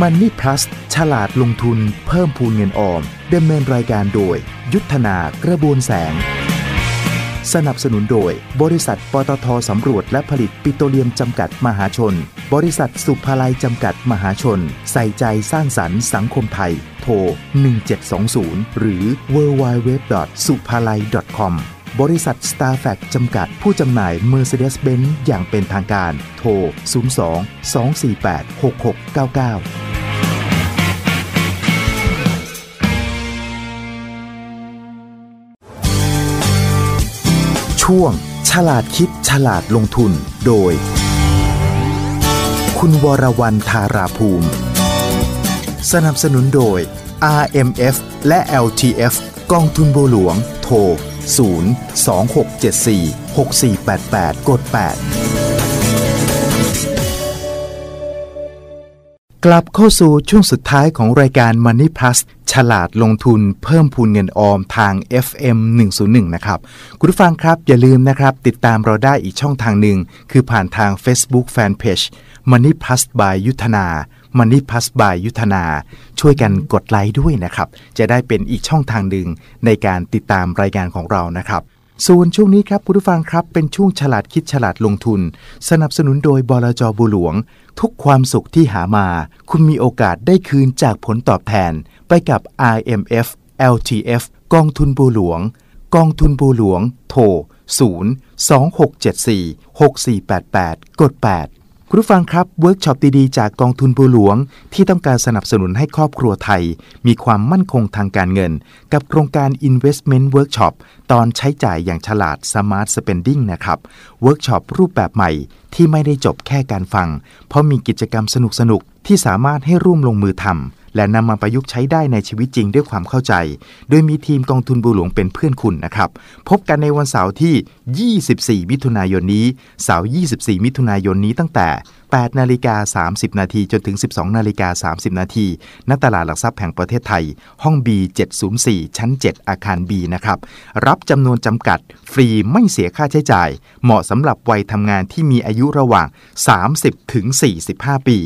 มันนี่พลัสฉลาดลงทุนเพิ่มพูนเงินออมดำเนินรายการโดย ยุทธนากระบวนแสง สนับสนุนโดย บริษัทปตทสำรวจและผลิตปิโตรเลียมจำกัดมหาชน บริษัทสุภาลัยจำกัดมหาชน ใส่ใจสร้างสรรค์สังคมไทย โทร 1720 หรือ www.supalai.com บริษัท s t a r f a c จำกัดผู้จำหน่าย Mercedes-Benz อย่างเป็นทางการ โทร 02 248 6699ช่วงฉลาดคิดฉลาดลงทุน โดย คุณวรวรรณธาราภูมิ สนับสนุนโดย RMF และ LTF กองทุนบัวหลวง โทร 0 2674 6488 กด 8 กลับเข้าสู่ช่วงสุดท้ายของรายการ Money Plus ฉลาดลงทุนเพิ่มพูนเงินออมทาง FM 101 นะครับ คุณผู้ฟังครับอย่าลืมนะครับ ติดตามเราได้อีกช่องทางหนึ่ง คือผ่านทาง Facebook Fanpage Money Plus by ยุทธนา Money Plus by ยุทธนา ช่วยกันกดไลค์ด้วยนะครับ จะได้เป็นอีกช่องทางหนึ่งในการติดตามรายการของเรานะครับส่วนช่วงนี้ครับคุณผู้ฟังครับเป็นช่วงฉลาดคิดฉลาดลงทุน สนับสนุนโดยบลจบุหลวง ทุกความสุขที่หามา คุณมีโอกาสได้คืนจากผลตอบแทน ไปกับ IMF LTF กองทุนบัวหลวง กองทุนบัวหลวง โทร 0 2674 6488 กด 8 คุณผู้ฟังครับเวิร์กช็อปดีๆ จากกองทุนบัวหลวง ที่ต้องการสนับสนุนให้ครอบครัวไทย มีความมั่นคงทางการเงิน กับโครงการ Investment Workshop ตอนใช้จ่ายอย่างฉลาด Smart Spending นะครับเวิร์กช็อปรูปแบบใหม่ที่ไม่ได้จบแค่การฟัง เพราะมีกิจกรรมสนุกๆ ที่สามารถให้ร่วมลงมือทำ และนำมาประยุกต์ใช้ได้ในชีวิตจริงด้วยความเข้าใจ โดยมีทีมกองทุนบัวหลวงเป็นเพื่อนคุณนะครับ พบกันในวันเสาร์ที่ 24 มิถุนายนนี้ เสาร์ 24 มิถุนายนนี้ตั้งแต่8นาฬิกา30 นาทีจนถึง 12นาฬิกา30 นาทีณตลาดหลักทรัพย์แห่งประเทศไทย ห้อง B 704ชั้น 7 อาคาร B นะครับ รับจำนวนจำกัด ฟรีไม่เสียค่าใช้จ่าย เหมาะสำหรับวัยทำงานที่มีอายุระหว่าง 30ถึง45 ปี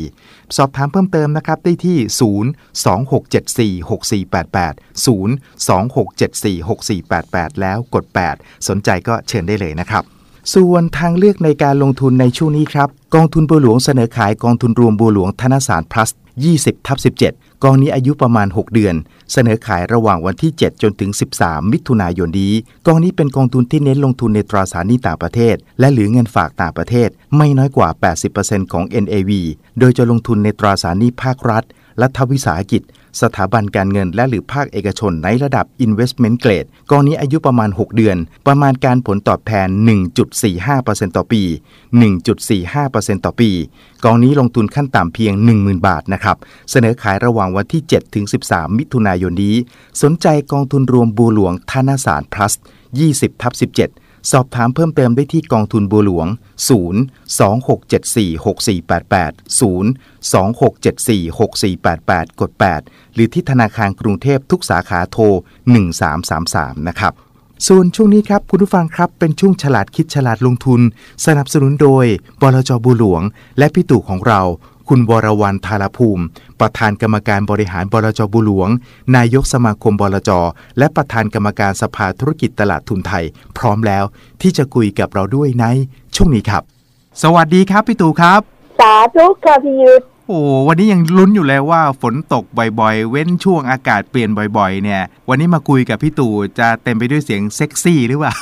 สอบถามเพิ่มเติมนะครับ ได้ที่ 0 2674 6488 0 2674 6488 แล้วกด 8 สนใจก็เชิญได้เลยนะครับ ส่วนทางเลือกในการลงทุนในช่วงนี้ครับ กองทุนบัวหลวงเสนอขายกองทุนรวมบัวหลวงธนสาร plus 20ทับ17 กองนี้อายุประมาณ 6 เดือน เสนอขายระหว่างวันที่ 7 จนถึง 13 มิถุนายนนี้ กองนี้เป็นกองทุนที่เน้นลงทุนในตราสารหนี้ต่างประเทศ และหรือเงินฝากต่างประเทศ ไม่น้อยกว่า 80%ของ NAV โดยจะลงทุนในตราสารหนี้ภาครัฐ รัฐวิสาหกิจ สถาบันการเงินและหรือภาคเอกชนในระดับ Investment Grade กองนี้อายุประมาณ 6 เดือน ประมาณการผลตอบแทน 1.45%ต่อปี 1.45%ต่อปี กองนี้ลงทุนขั้นต่ำเพียง 10,000 บาทนะครับ เสนอขายระหว่างวันที่ 7 ถึง 13 มิถุนายนนี้ สนใจกองทุนรวมบัวหลวงธนาสาร plus 20ทับ17 สอบถามเพิ่มเติมได้ที่กองทุนบัวหลวง 0 2674 6488 0 2674 6488 กด 8 หรือที่ธนาคารกรุงเทพทุกสาขาโทร 1333 นะครับส่วนช่วงนี้ครับคุณผู้ฟังครับเป็นช่วงฉลาดคิดฉลาดลงทุน สนับสนุนโดยบลจบัวหลวง และพี่ตู่ของเราคุณวรวรรณธารภูมิ ประธานกรรมการบริหารบลจบุหลวง นายกสมาคมบลจ และประธานกรรมการสภาธุรกิจตลาดทุนไทย พร้อมแล้วที่จะคุยกับเราด้วยในช่วงนี้ครับ สวัสดีครับพี่ตู่ครับ สาธุค่ะพี่ยุทธ โอ้วันนี้ยังลุ้นอยู่เลยว่าฝนตกบ่อย ๆ เว้นช่วงอากาศเปลี่ยนบ่อยๆ เนี่ย วันนี้มาคุยกับพี่ตู่จะเต็มไปด้วยเสียงเซ็กซี่หรือเปล่า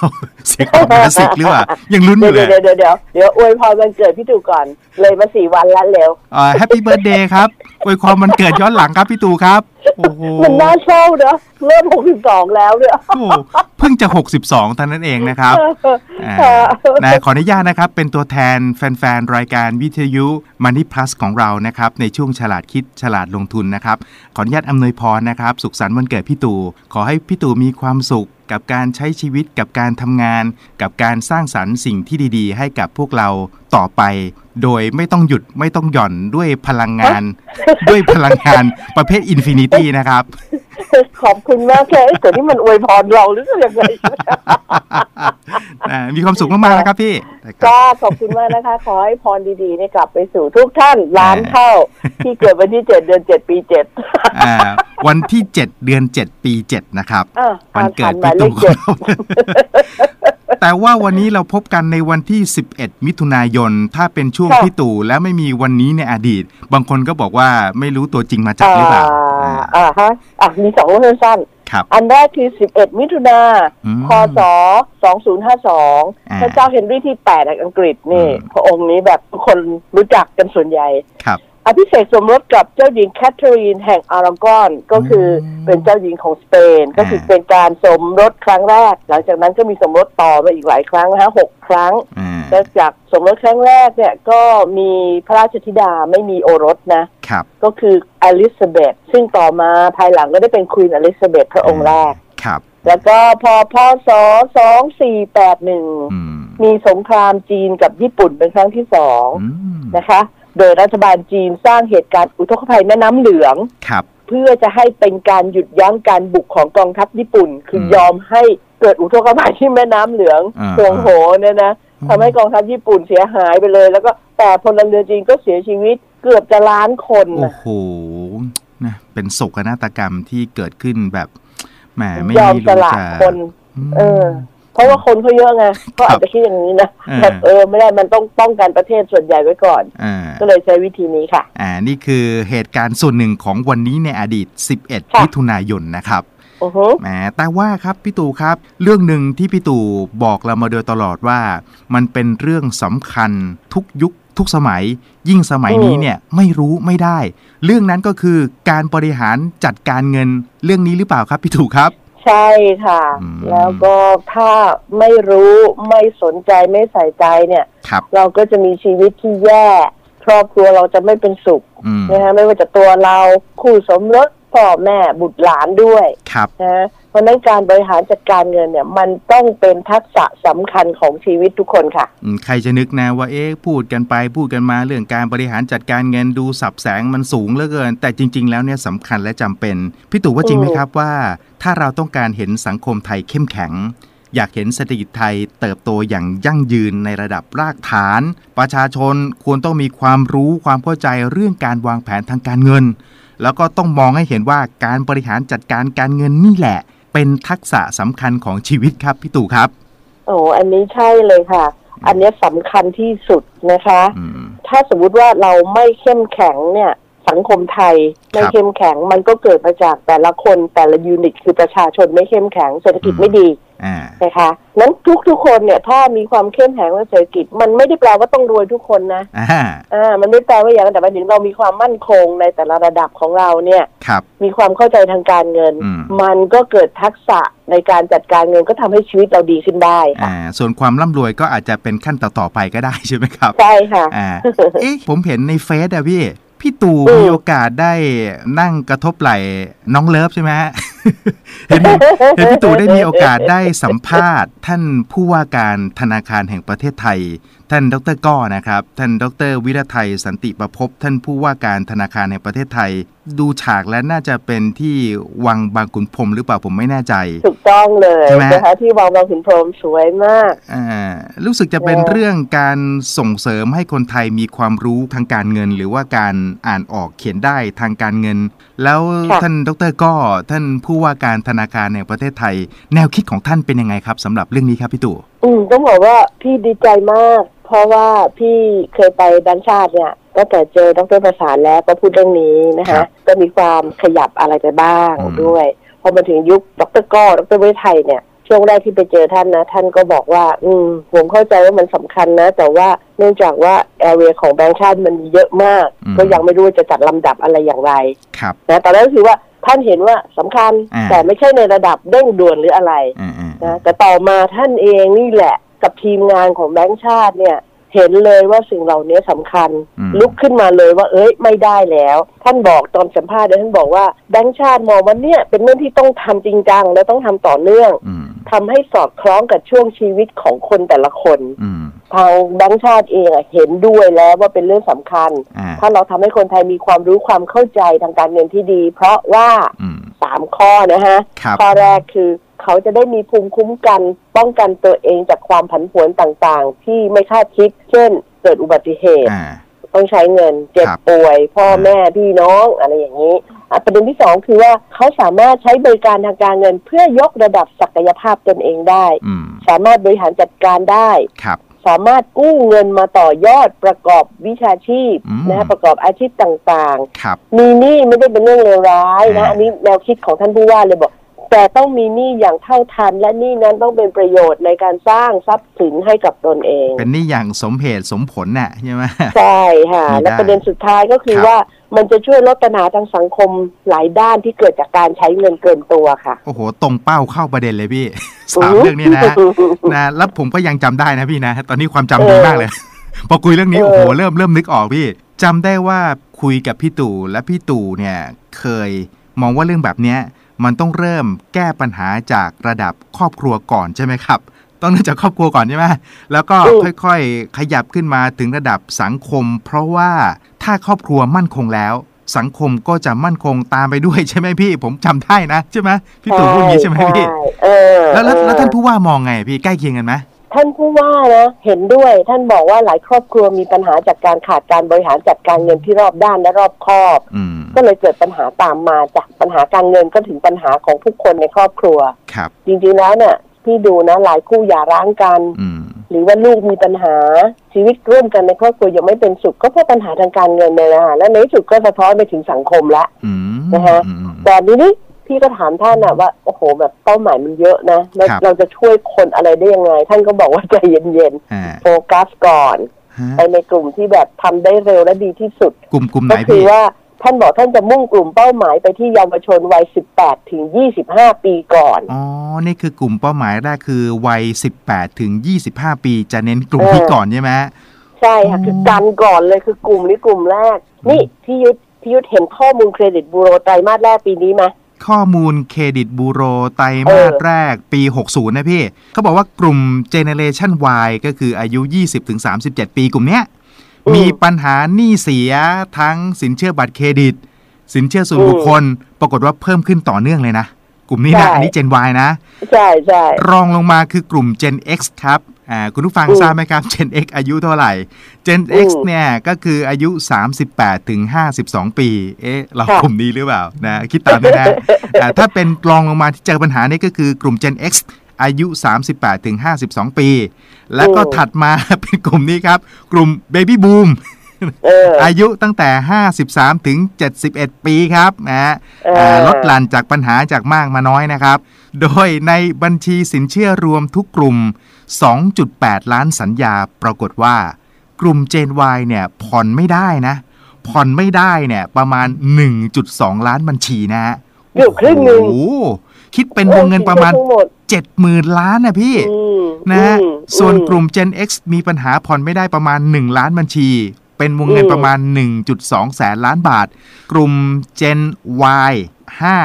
เสียงของคลาสิกหรือเปล่า ยังลุ้นอเดี๋ยวยู่เลย เดี๋ยวเดี๋ยวเดี๋ยวเดี๋ยวอวยพรวันเกิดพี่ตู่ก่อน เลยมาสี่วันแล้วเร็วอ่าแฮปปี้เบิร์ดเดย์ครับอวยความมันเกิดย้อนหลังครับพี่ตู่ครับมันน่าเศร้าเนอะเริ่มหกสิบสองแล้วเนี่ยโอ้โหเพิ่งจะ62เท่านั้นเองนะครับอ่านะขออนุญาตนะครับ เป็นตัวแทนแฟนๆ รายการวิทยุ Money Plus ของเรานะครับ ในช่วงฉลาดคิดฉลาดลงทุนนะครับ ขออนุญาตอำนวยพรนะครับ สุขสันต์วันเกิดพี่ตู่ ขอให้พี่ตู่มีความสุขกับการใช้ชีวิตกับการทำงาน กับการสร้างสรรค์สิ่งที่ดี ๆ ให้กับพวกเราต่อไป โดยไม่ต้องหยุดไม่ต้องหย่อนด้วยพลังงาน ด้วยพลังงานประเภทอินฟินิตี้นะครับ ขอบคุณมากแค่แต่นี่มันอวยพรเราหรือยังไงอ่ามีความสุขมากๆนะครับพี่ครับก็ขอบคุณมากนะคะ ขอให้พรดีๆเนี่ยกลับไปสู่ทุกท่านล้านเท่า ที่เกิดวันที่เจ็ดเดือนเจ็ดปีเจ็ดอ่าวันที่7เดือน7ปี7นะครับอะวันเกิดหมาพี่ยเล ตู่ขเจ็ดของเราแต่ว่าวันนี้เราพบกันในวันที่ 11 มิถุนายน ถ้าเป็นช่วงพี่ตู่แล้วไม่มีวันนี้ในอดีต บางคนก็บอกว่าไม่รู้ตัวจริงมาจากหรือเปล่าอ่าอ่าอ่าฮะอะมีสองเรื่องสั้นครับๆอันแรกคือ 11 มิถุนาอืมพศ2052อ่าพระเจ้าเฮนรี่ที่ 8 แห่งอังกฤษนี่อืมพระองค์นี้แบบทุกคนรู้จักกันส่วนใหญ่ ครับ อภิเษกสมรสกับเจ้าหญิงแคทเธอรีนแห่งอารากอนก็คืออมเป็นเจ้าหญิงของสเปน ก็คืออ่าเป็นการสมรสครั้งแรก หลังจากนั้นก็มีสมรสต่อมาอีกหลายครั้งนะฮะหกครั้งอ่าแล้วจากสมรสครั้งแรกเนี่ยก็มีพระราชธิดาไม่มีโอรสนะครับก็คืออลิซาเบธซึ่งต่อมาภายหลังก็ได้เป็นควีนอลิซาเบธพระองค์แรกครับแล้วก็พอพศ2481อืมมีสงครามจีนกับญี่ปุ่นเป็นครั้งที่สองอืมนะคะ โดยรัฐบาลจีนสร้างเหตุการณ์อุทกภัยแม่น้ำเหลือง ครับ เพื่อจะให้เป็นการหยุดยั้งการบุกของกองทัพญี่ปุ่น คืออมยอมให้เกิดอุทกภัยที่แม่น้ำเหลืองอ่าห่วงโหเนี่ยนะอืมทำให้กองทัพญี่ปุ่นเสียหายไปเลย แล้วก็แต่พลเรือนจีนก็เสียชีวิตเกือบจะล้านคนโอ้นะโหนะเป็นโศกนาฏกรรมที่เกิดขึ้นแบบแหมไม่ยอมรู้สจะละคน มเออเพ ราะว่าคนเขาเยอะไงเขาอาจจะคิดอย่างนี้นะเออแบบเออไม่ได้มันต้องป้องกันประเทศส่วนใหญ่ไว้ก่อนอ่าก็เลยใช้วิธีนี้ค่ะ อ่านี่คือเหตุการณ์ส่วนหนึ่งของวันนี้ในอดีต 11ค่ะมิถุนายนนะครับอือฮึแหมแต่ว่าครับพี่ตู่ครับ เรื่องหนึ่งที่พี่ตู่บอกเรามาโดยตลอดว่า มันเป็นเรื่องสำคัญทุกยุคทุกสมัย ยิ่งสมัยนี้เนี่ยไม่รู้ไม่ได้ เรื่องนั้นก็คือการบริหารจัดการเงินเรื่องนี้หรือเปล่าครับพี่ตู่ครับ ใช่ค่ะ อืม แล้วก็ถ้าไม่รู้ไม่สนใจไม่ใส่ใจเนี่ย ครับ เราก็จะมีชีวิตที่แย่ ครอบครัวเราจะไม่เป็นสุขอืม นะฮะไม่ว่าจะตัวเราคู่สมรส พ่อแม่บุตรหลานด้วยครับนะฮะเพราะฉะนั้นการบริหารจัดการเงินเนี่ย มันต้องเป็นทักษะสำคัญของชีวิตทุกคนค่ะอืมใครจะนึกนะว่าเอ๊ะพูดกันไปพูดกันมาเรื่องการบริหารจัดการเงินดูสับแสงมันสูงเหลือเกิน แต่จริง ๆ แล้วเนี่ยสำคัญและจำเป็นพี่ตู่ว่าจริงไหมอืมครับว่า ถ้าเราต้องการเห็นสังคมไทยเข้มแข็งอยากเห็นเศรษฐกิจไทยเติบโตอย่างยั่งยืนในระดับรากฐาน ประชาชนควรต้องมีความรู้ความเข้าใจเรื่องการวางแผนทางการเงิน แล้วก็ต้องมองให้เห็นว่าการบริหารจัดการการเงินนี่แหละ เป็นทักษะสำคัญของชีวิตครับพี่ตู่ครับโอ้อันนี้ใช่เลยค่ะ อันเนี้ยสำคัญที่สุดนะคะอืมถ้าสมมุติว่าเราไม่เข้มแข็งเนี่ย สังคมไทยไม่ครับเข้มแข็งมันก็เกิดมาจากแต่ละคนแต่ละยูนิต คือประชาชนไม่เข้มแข็งเศรษฐกิจอืมไม่ดีอ่า นะคะนั้นทุกทุกๆคนเนี่ยถ้ามีความเข้มแข็งในเศรษฐกิจ มันไม่ได้แปลว่าต้องรวยทุกคนนะอ่าอ่ามันไม่แปลว่าอย่างนั้นแต่หมายถึงเรามีความมั่นคงในแต่ละระดับของเราเนี่ยครับมีความเข้าใจทางการเงินอืมมันก็เกิดทักษะในการจัดการเงินก็ทำให้ชีวิตเราดีขึ้นได้ค่ะอ่าส่วนความร่ำรวยก็อาจจะเป็นขั้นต่อๆไปก็ได้ใช่ไหมครับใช่ค่ะอ่าเอ๊ะผมเห็นในเฟซอะพี่ พี่ตู่อืมมีโอกาสได้นั่งกระทบไหล่น้องเลิฟใช่ไหมฮะเห็นเห็นพี่ตู่ได้มีโอกาสได้สัมภาษณ์ ท่านผู้ว่าการธนาคารแห่งประเทศไทย ท่านดรก้อนะครับ ท่านดรวิรไทยสันติประพบ ท่านผู้ว่าการธนาคารแห่งประเทศไทย ดูฉากและน่าจะเป็นที่วังบางขุนพรหมหรือเปล่าผมไม่แน่ใจ ถูกต้องเลยใช่ไหมนะคะที่วังบางขุนพรหมสวยมากอ่ารู้สึกจะเป็นเออเรื่องการส่งเสริมให้คนไทยมีความรู้ทางการเงิน หรือว่าการอ่านออกเขียนได้ทางการเงิน แล้วท่านดรก็ท่านผู้ว่าการธนาคารแห่งประเทศไทย แนวคิดของท่านเป็นยังไงครับสำหรับเรื่องนี้ครับพี่ตู่อืมต้องบอกว่าพี่ดีใจมาก เพราะว่าพี่เคยไปแบงค์ชาติเนี่ยตั้งแต่เจอดรประสานแล้วก็พูดเรื่องนี้นะครัคะบก็มีความขยับอะไรไปบ้างอืมด้วยพอมาถึงยุคดรก้อดรเวชไทยเนี่ย ช่วงแรกที่ไปเจอท่านนะ ท่านก็บอกว่า อืม ผมเข้าใจว่ามันสำคัญนะ แต่ว่าเนื่องจากว่าแอเรียของแบงค์ชาติมันเยอะมาก ก็ยังไม่รู้ว่าจะจัดลำดับอะไรอย่างไรครับนะตอนนั้นก็คือว่าท่านเห็นว่าสำคัญอ่าแต่ไม่ใช่ในระดับเร่งด่วนหรืออะไรอ่าอ่านะแต่ต่อมาท่านเองนี่แหละกับทีมงานของแบงค์ชาติเนี่ยเห็นเลยว่าสิ่งเหล่านี้สำคัญอืมลุกขึ้นมาเลยว่า เอ้ยไม่ได้แล้ว ท่านบอกตอนสัมภาษณ์เนี่ยท่านบอกว่าแบงค์ชาติมองว่าเนี่ยเป็นเรื่องที่ต้องทำจริงจังและต้องทำต่อเนื่องอืม ทำให้สอดคล้องกับช่วงชีวิตของคนแต่ละคนอืมทางแบงค์ชาติเองอะเห็นด้วยแล้วว่าเป็นเรื่องสำคัญอ่าถ้าเราทำให้คนไทยมีความรู้ความเข้าใจทางการเงินที่ดี เพราะว่าอืมสามข้อนะฮะครับข้อแรกคือเขาจะได้มีภูมิคุ้มกันป้องกันตัวเองจากความผันผวนต่างๆ ที่ไม่คาดคิด เช่น เกิดอุบัติเหตุอ่าต้องใช้เงินเจ็บครับป่วย พ่ออ่าแม่พี่น้องอะไรอย่างนี้อะ ประเด็นที่สองคือว่าเขาสามารถใช้บริการทางการเงิน เพื่อยกระดับศักยภาพตนเองได้อืมสามารถบริหารจัดการได้ครับสามารถกู้เงินมาต่อยอดประกอบวิชาชีพอืมนะฮะประกอบอาชีพต่างครับๆมีหนี้ไม่ได้เป็นเรื่องเลวร้ายนะอ่าอันนี้แนวคิดของท่านผู้ว่าเลยบอก แต่ต้องมีหนี้อย่างเท่าทัน และหนี้นั้นต้องเป็นประโยชน์ในการสร้างทรัพย์สินให้กับตนเอง เป็นหนี่อย่างสมเหตุสมผลน่ะใช่ไหมใช่ค่ะมีได้และประเด็นสุดท้ายก็คือครับว่ามันจะช่วยลดปัญหาทางสังคมหลายด้านที่เกิดจากการใช้เงินเกินตัวค่ะ โอ้โห ตรงเป้าเข้าประเด็นเลยพี่สามเรื่องนี้นะนะแล้วผมก็ยังจำได้นะพี่นะ ตอนนี้ความจำดีมากเลย พอคุยเรื่องนี้เออโอ้โหเริ่มเริ่มนึกออกพี่จำได้ว่าคุยกับพี่ตู่และพี่ตู่เนี่ยเคยมองว่าเรื่องแบบเนี้ย มันต้องเริ่มแก้ปัญหาจากระดับครอบครัวก่อนใช่ไหมครับ ต้องเริ่มจากครอบครัวก่อนใช่ไหมแล้วก็อืมค่อยๆ ขยับขึ้นมาถึงระดับสังคม เพราะว่าถ้าครอบครัวมั่นคงแล้ว สังคมก็จะมั่นคงตามไปด้วยใช่ไหมพี่ ผมจำได้นะใช่ไหมพี่ตู่พูดอย่างนี้ใช่ไหมพี่ใช่เออแล้วแล้วแล้วเออท่านผู้ว่ามองไงพี่ใกล้เคียงกันไหมท่านผู้ว่านะเห็นด้วยท่านบอกว่าหลายครอบครัวมีปัญหาจากการขาดการบริหารจัดการเงินที่รอบด้านและรอบคอบอืม ก็เลยเกิดปัญหาตามมาจากปัญหาการเงินก็ถึงปัญหาของทุกคนในครอบครัว ครับ จริงๆแล้วเนี่ยพี่ดูนะหลายคู่หย่าร้างกัน อืม หรือว่าลูกมีปัญหาชีวิตร่วมกันในครอบครัวยังไม่เป็นสุขก็เพราะปัญหาทางการเงินเนี่ยนะคะและในที่สุดก็สะท้อนไปถึงสังคมละ อืมนะฮะอืม แต่ทีนี้พี่ก็ถามท่านนะว่าโอ้โหแบบเป้าหมายมันเยอะนะแล้วครับ เราจะช่วยคนอะไรได้ยังไง ท่านก็บอกว่าใจเย็นอ่าๆโฟกัสก่อน ฮะไปในกลุ่มที่แบบทำได้เร็วและดีที่สุด กลุ่มกลุ่มไหนก็คืพี่อว่า ท่านบอกท่านจะมุ่งกลุ่มเป้าหมายไปที่เยาวชนวัย 18 ถึง 25 ปีก่อน อ๋อ นี่คือกลุ่มเป้าหมายแรกคือวัย 18 ถึง 25 ปีจะเน้นกลุ่มเออนี้ก่อนใช่ไหมใช่ค่ะอ๋อคือกันก่อนเลยคือกลุ่มนี้กลุ่มแรก นี่พี่ยุทธพี่ยุทธเห็นข้อมูลเครดิตบูโรไตรมาสแรกปีนี้ไหมข้อมูลเครดิตบูโรไตรเอมาอสแรกปี 60 นะพี่ เขาบอกว่ากลุ่ม Generation Y ก็คืออายุ 20-37 ปีกลุ่มเนี้ย มีปัญหาหนี้เสียทั้งสินเชื่อบัตรเครดิต สินเชื่อส่วนบุคคล ปรากฏว่าเพิ่มขึ้นต่อเนื่องเลยนะ กลุ่มนี้นะ อันนี้ Gen Y นะ ใช่ใช่รองลงมาคือกลุ่ม Gen X ครับอ่าคุณผู้ฟังอืมทราบไหมครับ Gen X อายุเท่าไหร่ Gen อื X มเนี่ยก็คืออายุ 38ถึง52 ปี เอ๊ะ เราค่ะกลุ่มนี้หรือเปล่านะคิดตามด้วยนะอ่าถ้าเป็นรองลงมาที่เจอปัญหานี่ก็คือกลุ่ม Gen X อายุ 38ถึง52 ปี แล้วก็ถัดมาเป็นกลุ่มนี้ครับ กลุ่ม Baby Boom เอออายุตั้งแต่ 53 ถึง 71 ปีครับนะฮะเอออ่าลดหลั่นจากปัญหาจากมากมาน้อยนะครับ โดยในบัญชีสินเชื่อรวมทุกกลุ่ม 2.8 ล้านสัญญาปรากฏว่า กลุ่ม Gen Y เนี่ยผ่อนไม่ได้นะ ผ่อนไม่ได้เนี่ยประมาณ 1.2 ล้านบัญชีนะฮะเกือบครึ่งหนึ่งโอ้โห คิดเป็นวงเงินประมาณทั้งหมด70,000ล้านนะพี่อืมนะฮะอืมส่วนอืมกลุ่ม Gen X มีปัญหาผ่อนไม่ได้ประมาณ 1 ล้านบัญชี เป็นวงเงินอืมประมาณ 1.2 แสนล้านบาท กลุ่ม Gen Y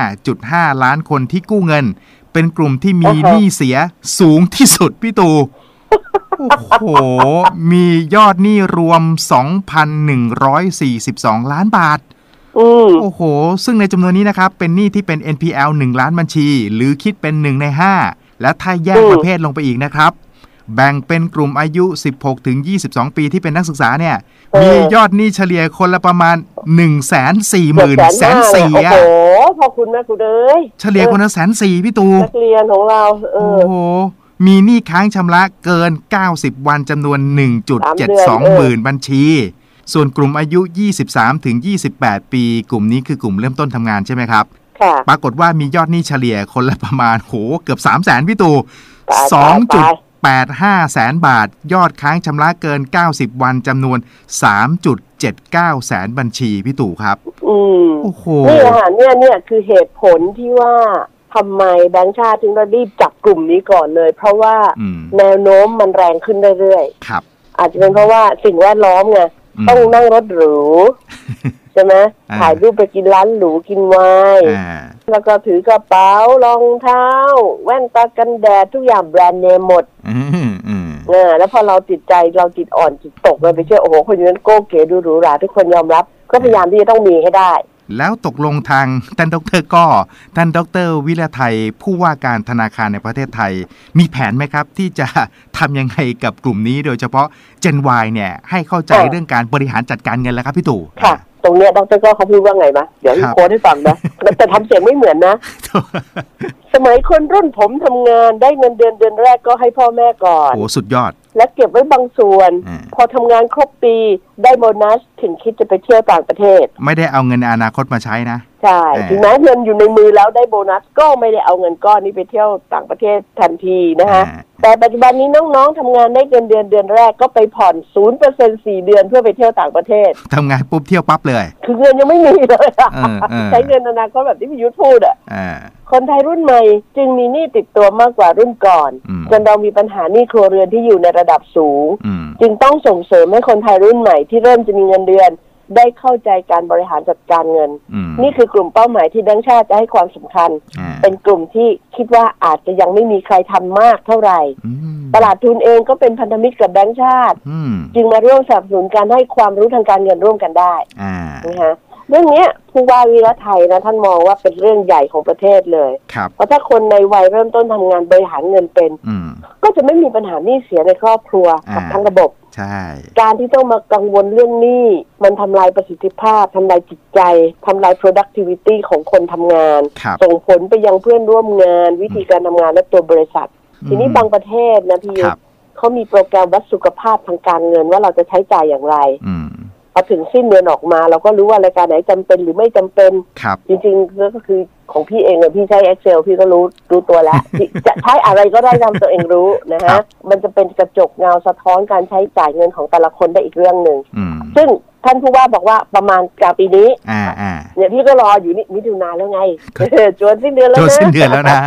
5.5 ล้านคนที่กู้เงิน เป็นกลุ่มที่มีหนี้เสียสูงที่สุดพี่ตูโอ้โห มียอดหนี้รวม 2,142 ล้านบาท อืมโอ้โห ซึ่งในจำนวนนี้นะครับ เป็นหนี้ที่เป็น NPL 1 ล้านบัญชี หรือคิดเป็น 1 ใน 5 และถ้าแยกอืมประเภทลงไปอีกนะครับ แบ่งเป็นกลุ่มอายุ 16 ถึง 22 ปีที่เป็นนักศึกษาเนี่ย มียอดหนี้เฉลี่ยคนละประมาณ 1 4 0 0 0 0เกือบ0แสนสี่โอ้อะโหพอคุณแม่คุณเอ้ยเฉลี่ยคนละแสนสี่พี่ตูนักเรียนของเราเอโอ้อโหมีหนี้ค้างชำระเกิน 90 วันจำนวน 1.72หมื่นบัญชี ส่วนกลุ่มอายุ 23ถึง28 ปี กลุ่มนี้คือกลุ่มเริ่มต้นทำงานใช่ไหมครับ ค่ะ ปรากฏว่ามียอดหนี้เฉลี่ยคนละประมาณโหเกือบ 3 0 0แสนพี่ตูตายตายตาย2.85แสนบาท ยอดค้างชำระเกิน 90 วันจำนวน 3.79 แสนบัญชีพี่ตู่ครับ อืมโอ้โหนี่แหละค่ะเนี่ยเนี่ยคือเหตุผลที่ว่าทำไมแบงค์ชาติถึงได้รีบจับกลุ่มนี้ก่อนเลย เพราะว่าอืมแนวโน้มมันแรงขึ้นเรื่อยครับๆอาจจะเป็นเพราะว่าสิ่งแวดล้อมไงม ต้องนั่งรถหรูใช่ไหมอ่าถ่ายรูปไปกินร้านหรูกินไวน์อ่าแล้วก็ถือกระเป๋ารองเท้า แว่นตากันแดดทุกอย่างแบรนด์เนมหมดอืมอืมเออแล้วพอเราจิตใจเราจิตอ่อนจิตตกเลยไปเชื่อโอ้โหคนนี้โก้เก๋ดูหรูหราทุกคนยอมรับ ก็พยายามที่จะต้องมีให้ได้ แล้วตกลงทางท่านดรก็ท่านดรวิรไทยผู้ว่าการธนาคารในประเทศไทย มีแผนไหมครับ ที่จะทำยังไงกับกลุ่มนี้โดยเฉพาะ Gen Y เนี่ยให้เข้าใจค่ะเรื่องการบริหารจัดการเงินแล้วครับพี่ตู่ค่ะตรงเนี้ยดรก็เขาพูดว่าไงมะเดี๋ยวครับโค้ดให้ฟังนะแต่ทำเสียงไม่เหมือนนะ สมัยคนรุ่นผมทำงานได้เงินเดือนเดือนแรกก็ให้พ่อแม่ก่อนโอ้สุดยอด และเก็บไว้บางส่วนอ่าพอทำงานครบปีได้โบนัสถึงคิดจะไปเที่ยวต่างประเทศ ไม่ได้เอาเงินในอนาคตมาใช้นะ ใช่อ่าถึงแม้เงินอยู่ในมือแล้วได้โบนัสก็ไม่ได้เอาเงินก้อนนี้ไปเที่ยวต่างประเทศทันทีนะคะอ่า แต่ปัจจุบันนี้น้องๆทำงานได้เงินเดือนเดือนแรกก็ไปผ่อนศูนย์เปอร์เซ็นสี่เดือนเพื่อไปเที่ยวต่างประเทศทำงานปุ๊บเที่ยวปั๊บเลย คือเงินยังไม่มีเลยอะเออเออใช้เงินอนาคตแบบที่พี่ยุทธพูดอะอ่าคนไทยรุ่นใหม่จึงมีหนี้ติดตัวมากกว่ารุ่นก่อนอืมจนเรามีปัญหาหนี้ครัวเรือนที่อยู่ในระดับสูงอืมจึงต้องส่งเสริมให้คนไทยรุ่นใหม่ที่เริ่มจะมีเงินเดือน ได้เข้าใจการบริหารจัดการเงินอืมนี่คือกลุ่มเป้าหมายที่แบงค์ชาติจะให้ความสำคัญอ่าเป็นกลุ่มที่คิดว่าอาจจะยังไม่มีใครทำมากเท่าไหร่อืมตลาดทุนเองก็เป็นพันธมิตรกับแบงค์ชาติอืมจึงมาร่วมสนับสนุนการให้ความรู้ทางการเงินร่วมกันได้อ่านะคะเรื่องเนี้ยผู้ว่าวีระไทยนะท่านมองว่าเป็นเรื่องใหญ่ของประเทศเลยครับเพราะถ้าคนในวัยเริ่มต้นทำงานบริหารเงินเป็นอืมก็จะไม่มีปัญหาหนี้เสียในครอบครัวกับอ่าทั้งระบบ ใช่ การที่ต้องมากังวลเรื่องหนี้มันทำลายประสิทธิภาพทำลายจิตใจทำลาย productivity ของคนทำงานครับส่งผลไปยังเพื่อนร่วมงาน วิธีการทำงานและตัวบริษัท ทีนี้อืมบางประเทศนะพี่ยุคทรับธเขามีโปรแกรมวัดสุขภาพทางการเงินว่าเราจะใช้จ่ายอย่างไรอืมพอถึงสิ้นเดือนออกมา เราก็รู้ว่ารายการไหนจำเป็นหรือไม่จำเป็นครับจริงๆก็คือ ของพี่เองอะพี่ใช้ Excel พี่ก็รู้รู้ตัวแล้วที่จะใช้อะไรก็ได้ตามตัวเองรู้นะครัฮะบ มันจะเป็นกระจกเงาสะท้อนการใช้จ่ายเงินของแต่ละคนได้อีกเรื่องหนึ่ง อืมซึ่งท่านผู้ว่าบอกว่าประมาณกลางปีนี้ อ่าอ่าเนี่ยพี่ก็รออยู่นี่มิถุนาแล้วไง จวนสิ้นเดือนแล้วจนะนสิ้นเดือนแล้วนะ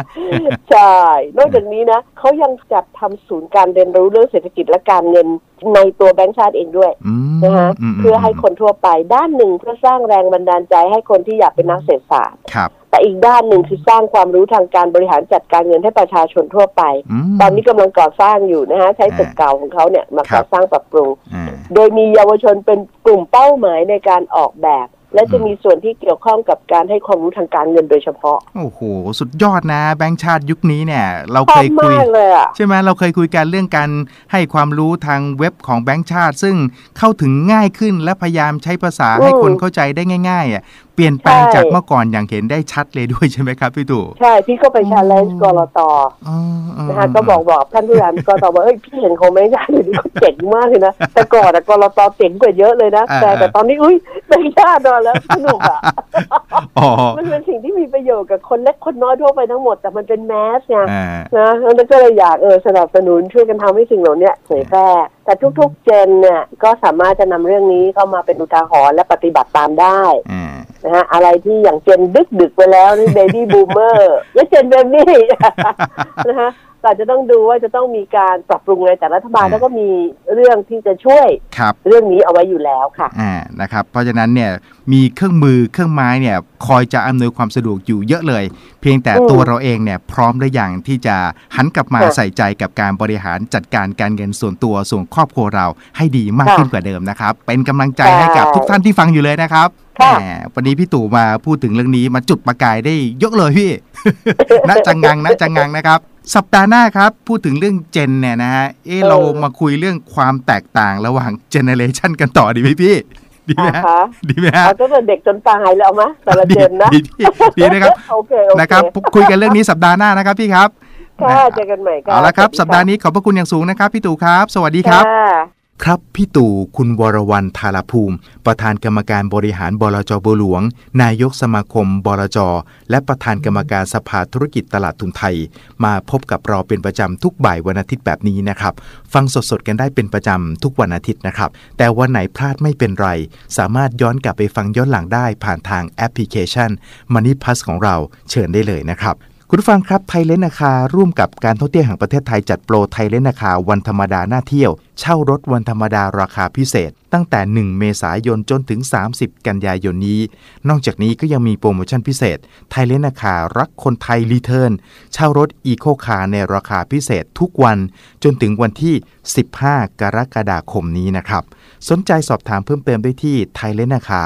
ใช่ นอกจากนี้นะเขายังจัดทำศูนย์การเรียนรู้เรื่องเศรษฐกิจและการเงินในตัวแบงก์ชาติเองด้วยอืมนะฮะมเพื่อให้คนทั่วไปด้านหนึ่งเพื่อสร้างแรงบันดาลใจให้คนที่อยากเป็นนักเศรษฐศาสตร์ ครับแต่อีกด้านหนึ่งคือสร้างความรู้ทางการบริหารจัดการเงินให้ประชาชนทั่วไปมตอนนี้กำลังก่อสร้างอยู่นะฮะใช้ตึกอ่าเก่าของเขาเนี่ยมาครัก่อบสร้างปรับปรุงอ่าโดยมีเยาวชนเป็นกลุ่มเป้าหมายในการออกแบบ และจะอืมมีส่วนที่เกี่ยวข้องกับการให้ความรู้ทางการเงินโดยเฉพาะ โอ้โห สุดยอดนะ แบงค์ชาติยุคนี้เนี่ย เราชเคอบยคุยมากเลยอะใช่ไหมเราเคยคุยกันเรื่องการให้ความรู้ทางเว็บของแบงค์ชาติ ซึ่งเข้าถึงง่ายขึ้นและพยายามใช้ภาษาให้อืมคนเข้าใจได้ง่ายๆอะ เปลี่ยนแปลงใช่จากเมื่อก่อนอย่างเห็นได้ชัดเลยด้วยใช่ไหมครับพี่ตู่ใช่พี่ก็ไปชาเลนจ์กรตอ๋ออ๋อนะคะก็บอกบอกท่านผู้บริหารกรตว่าเฮ้ยพี่เห็นเขาไม่ได้เลยเขาเจ๋งมากเลยนะแต่ก่อนอะกรตเจ๋งกว่าเยอะเลยนะแต่แต่ตอนนี้อุ้ยเป็นชาตินอนแล้วสนุกอะอ๋อมันเป็นสิ่งที่มีประโยชน์กับคนเล็กคนน้อยทั่วไปทั้งหมดแต่มันเป็นแมสไงอ่านะแล้วก็เลยอยากเออสนับสนุนช่วยกันทำให้สิ่งเหล่านี้เผยแพร่แต่ทุกๆ เจนเนี่ยก็สามารถจะนำเรื่องนี้เข้ามาเป็นอุทาหรณ์และปฏิบัติตามได้อ่านะฮะอะไรที่อย่างเจนดึกดึกไปแล้วนี่เบบี้บูมเมอร์และเจนเบบี้นะฮะ ก็อาจจะต้องดูว่าจะต้องมีการปรับปรุงอะไรแต่รัฐบาลอ่าแล้วก็มีเรื่องที่จะช่วยครับเรื่องนี้เอาไว้อยู่แล้วค่ะอ่านะครับ เพราะฉะนั้นเนี่ยมีเครื่องมือเครื่องไม้เนี่ยคอยจะอำนวยความสะดวกอยู่เยอะเลย เพียงแต่อืมตัวเราเองเนี่ยพร้อมหรือยังที่จะหันกลับมาค่ะใส่ใจกับการบริหารจัดการการเงินส่วนตัวส่วนครอบครัวเราให้ดีมากค่ะขึ้นกว่าเดิมนะครับ เป็นกำลังใจใช่ให้กับทุกท่านที่ฟังอยู่เลยนะครับค่ะแหมวันนี้พี่ตู่มาพูดถึงเรื่องนี้มาจุดประกายได้เยอะเลยพี่ณจังงังณจังงังนะครับ สัปดาห์หน้าครับ พูดถึงเรื่องเจนเนี่ยนะฮะ เอะเรามาคุยเรื่องความแตกต่างระหว่างเจเนเรชันกันต่อดีไหมพี่ ดีไหมอ่าฮะคะดีไหมฮะเอาตั้งแต่เด็กจนตายเลยเอามะแต่ละเจนนะ ดีดีดีนะครับโอเคโอเคนะครับ คุยกันเรื่องนี้สัปดาห์หน้านะครับพี่ครับ ค่ะ เจอกันใหม่ค่ะเอาละครับสสัวัปสดาห์นี้ขอบพระคุณอย่างสูงนะครับ พี่ตู่ครับ สวัสดีครับ ครับพี่ตู่คุณวรวรรณธารภูมิ ประธานกรรมการบริหารบลจบัวหลวง นายกสมาคมบลจ และประธานกรรมการสภาธุรกิจตลาดทุนไทย มาพบกับเราเป็นประจำทุกบ่ายวันอาทิตย์แบบนี้นะครับ ฟังสดๆกันได้เป็นประจำทุกวันอาทิตย์นะครับ แต่วันไหนพลาดไม่เป็นไร สามารถย้อนกลับไปฟังย้อนหลังได้ผ่านทางแอปพลิเคชัน Money Plus ของเราเชิญได้เลยนะครับ คุณผู้ฟังครับไทยเลนนาคาร่วมกับการท่องเที่ยวแห่งประเทศไทยจัดโปรไทยเลนนาคาวันธรรมดาหน้าเที่ยว เช่ารถวันธรรมดาราคาพิเศษ ตั้งแต่ 1 เมษายนจนถึง 30 กันยายนนี้ นอกจากนี้ก็ยังมีโปรโมชั่นพิเศษไทยเลนนาคารักคนไทยรีเทิร์นเช่ารถอีโคคาร์ในราคาพิเศษทุกวันจนถึงวันที่ 15 กรกฎาคมนี้นะครับสนใจสอบถามเพิ่มเติมได้ที่ไทยเลนนาคา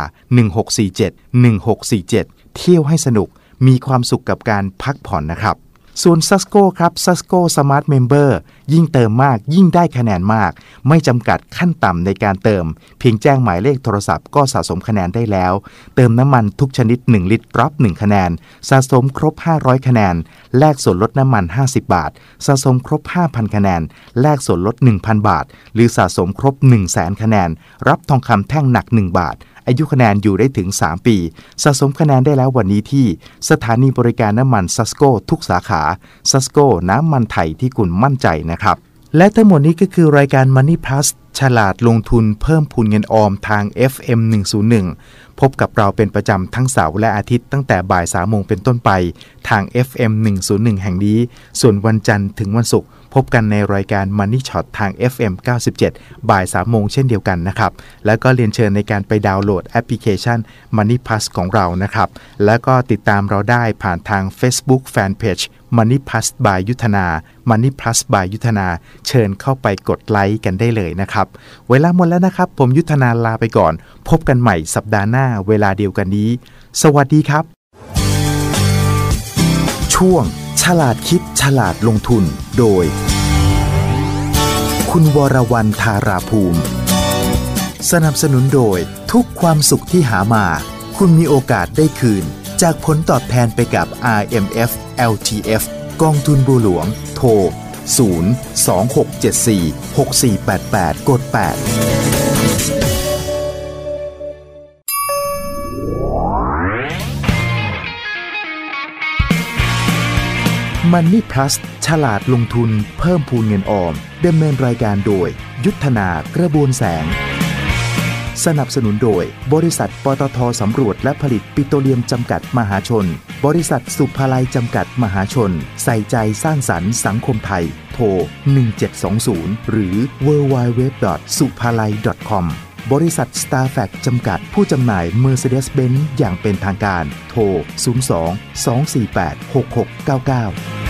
1647 1647 เที่ยวให้สนุก มีความสุขกับการพักผ่อนนะครับ ส่วน s ัสโกครับ s ัสโกสมาร์ทเมมเบอร์ยิ่งเติมมากยิ่งได้คะแนนมาก ไม่จำกัดขั้นต่ำในการเติม เพียงแจ้งหมายเลขโทรศัพท์ก็สะสมคะแนนได้แล้ว เติมน้ำมันทุกชนิด 1 ลิตรรับ 1 คะแนน สะสมครบ 500 คะแนน แลกส่วนลดน้ำมัน 50 บาท สะสมครบ 5,000 คะแนน แลกส่วนลด 1,000 บาท หรือสะสมครบ 1 0 0 0 0แคะแนน รับทองคำแท่งหนัก 1 บาท อายุคะแนนอยู่ได้ถึง 3 ปี สะสมคะแนนได้แล้ววันนี้ที่ สถานีบริการน้ำมันซัสโกทุกสาขาซัสโกน้ำมันไทยที่คุณมั่นใจนะครับ และทั้งหมดนี้ก็คือรายการ Money Plus ฉลาดลงทุนเพิ่มพูนเงินออมทาง FM 101 พบกับเราเป็นประจำทั้งเสาร์และอาทิตย์ตั้งแต่บ่าย3โมงเป็นต้นไป ทาง FM 101 แห่งนี้ ส่วนวันจันทร์ถึงวันศุกร์ พบกันในรายการ Money Shot ทาง FM 97 บ่าย 3 โมงเช่นเดียวกันนะครับ แล้วก็เรียนเชิญในการไปดาวน์โหลดแอปพลิเคชัน Money Plus ของเรานะครับ แล้วก็ติดตามเราได้ผ่านทาง Facebook Fanpage Money Plus by ยุทธนา Money Plus by ยุทธนา เชิญเข้าไปกดไลค์กันได้เลยนะครับ เวลาหมดแล้วนะครับ ผมยุทธนาลาไปก่อน พบกันใหม่สัปดาห์หน้าเวลาเดียวกันนี้ สวัสดีครับ ช่วง ฉลาดคิดฉลาดลงทุน โดย คุณวรวรรณธาราภูมิ สนับสนุนโดยทุกความสุขที่หามา คุณมีโอกาสได้คืน จากผลตอบแทนไปกับ RMF LTF กองทุนบัวหลวง โทร 0 2674 6488 กด 8 Money Plus ฉลาดลงทุนเพิ่มพูนเงินออมดำเนินรายการโดย ยุทธนากระบวนแสง สนับสนุนโดย บริษัทปตทสำรวจและผลิตปิโตรเลียมจำกัดมหาชน บริษัทสุภาลัยจำกัดมหาชน ใส่ใจสร้างสรรค์สังคมไทย โทร 1720 หรือ w w w s u p a l a i com บริษัท s t a r f a c จำกัดผู้จำหน่าย Mercedes-Benz อย่างเป็นทางการ โทร 02 248 6699